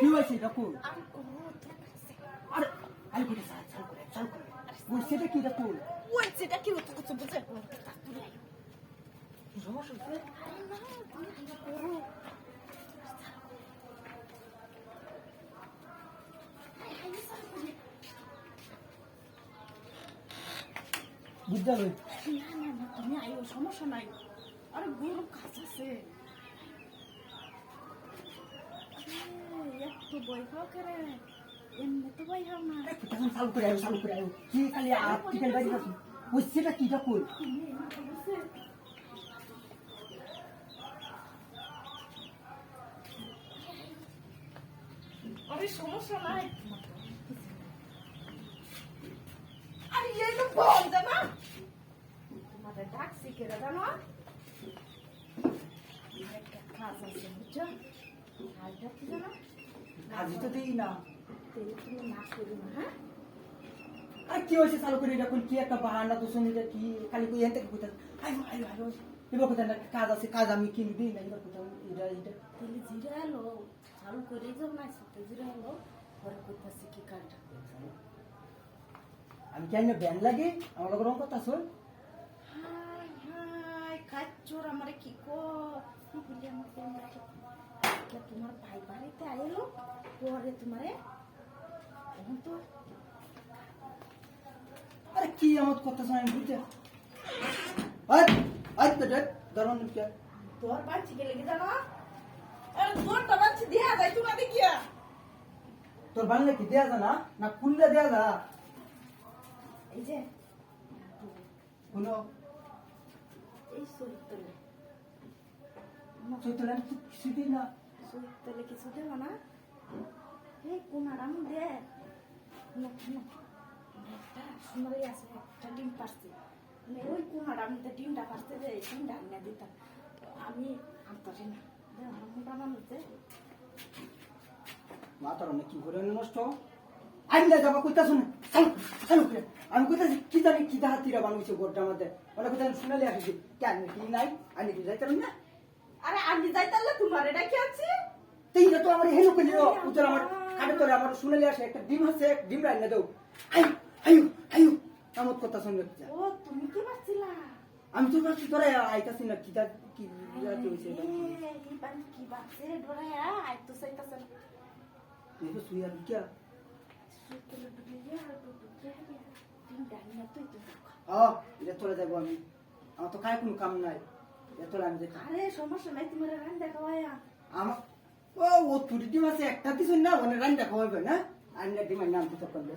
কি হয়েছে দেখো ও আরে আরে করে চাল চাল করে চাল করে ওই সেটা কি দেখো ওই যেটা কি হতো কিছু বুঝে না তা তুই আয়। সমস্যা হচ্ছে আরে না আয়, আয়, না তুমি আইও সমস্যা নাই আরে গরু কাজ আছে আরে, একটু বই খাও করে এমনি তো বই খাও না তখন চালু করে চালু করে কি খালি আর্টিকেল বাড়ি আছে ওই কি দেখো তুমি এমনি বসে আরে সমস্যা নাই। আরে এই তো বল জানা তোমাদের ডাকছি কে জানো? একটা কাজ আছে বুঝছ? কাজটা কি জানো? কাজই তো দেই না। না করো না হ্যাঁ? আর কি হয়েছে চালু করে দেখুন কি একটা বাহানা তো শুনি যে কি? খালি কই এনতে কোথায় আয়ো আয়ো আয়ো এবার কোথায় না কাজ আছে কাজ আমি কিনে দিই না। এবার কোথাও এটা এটা। তাহলে জিরা এলো চালু করে যাও না সাথে জিরা এলো পরে করতেছি কি কাজটা আমি কেন ব্যান লাগে? আমার লোক কথা শোন হাই হাই কাচ্চোর আমারে কি কো কে তোমার ভাই বাড়িতে আইলো পরে তোমারে এখন তো আরে কি আমার কথা শোনা বুঝতে? আয় আয় তো দেখ ধরুন কে তোর বাচ্চি কি জানো? আরে তোর তো বাচ্চি দিয়া যাই তোমার দেখিয়া। তোর বাংলা কি দেয়া না? না খুললে দেয়া যা এই যে কোনো এই চরিত্রে চৈতন্য কিছু দিই চরিত্রে কিছু দেবো না? এই কোনারাম দে। কোনো কোনো একটা সুন্দরই আছে একটা ডিম পারছে মানে ওই কুমার আমি তো ডিমটা পারতে যে ডিমটা আমি না দিতাম। আমি আনতারি না। দে আমার মোটা মানুষ দে মাতার অনেক কি করে নষ্ট? আমি না যাবা কইতা শুনে চালু চালু করে। আমি কইতাছি কি জানি কি দাহাত তীরা বানাইছে গোড়টা মধ্যে। মানে কোথায় শুনালে আসছি। কেন কি নাই? আমি কি যাইতাম না? আরে আমি যাই তাহলে তোমার এটা কি আছে? তুই তো আমার হেলো করলি উত্তর আমার কাটে তোরে আমার শুনালে আসে একটা ডিম আছে এক ডিম রান্না দাও। আয়ু আয়ু আয়ু আমার কথা শুনলে কি ও তুমি কি পাচ্ছিলা আমি তো ভাবছি তোরা আইতাছি না কি কি জাতি হইছে এটা? এই বাড়ি কি বাচ্চে ডরায়া আই তো সাইতাছে না দেখো সুইয়া আর তুই তো আ এটা তোরা যাব আমি। আমার তো কায় কোনো কাম নাই। এটা তোরা আমি আরে সমস্যা নাই তোমার রান দেখা আমার ও ও তুই ডিম আছে একটা দিছ না ওনে রান্না খাওয়াবে না আর না ডিমের নাম তো করবে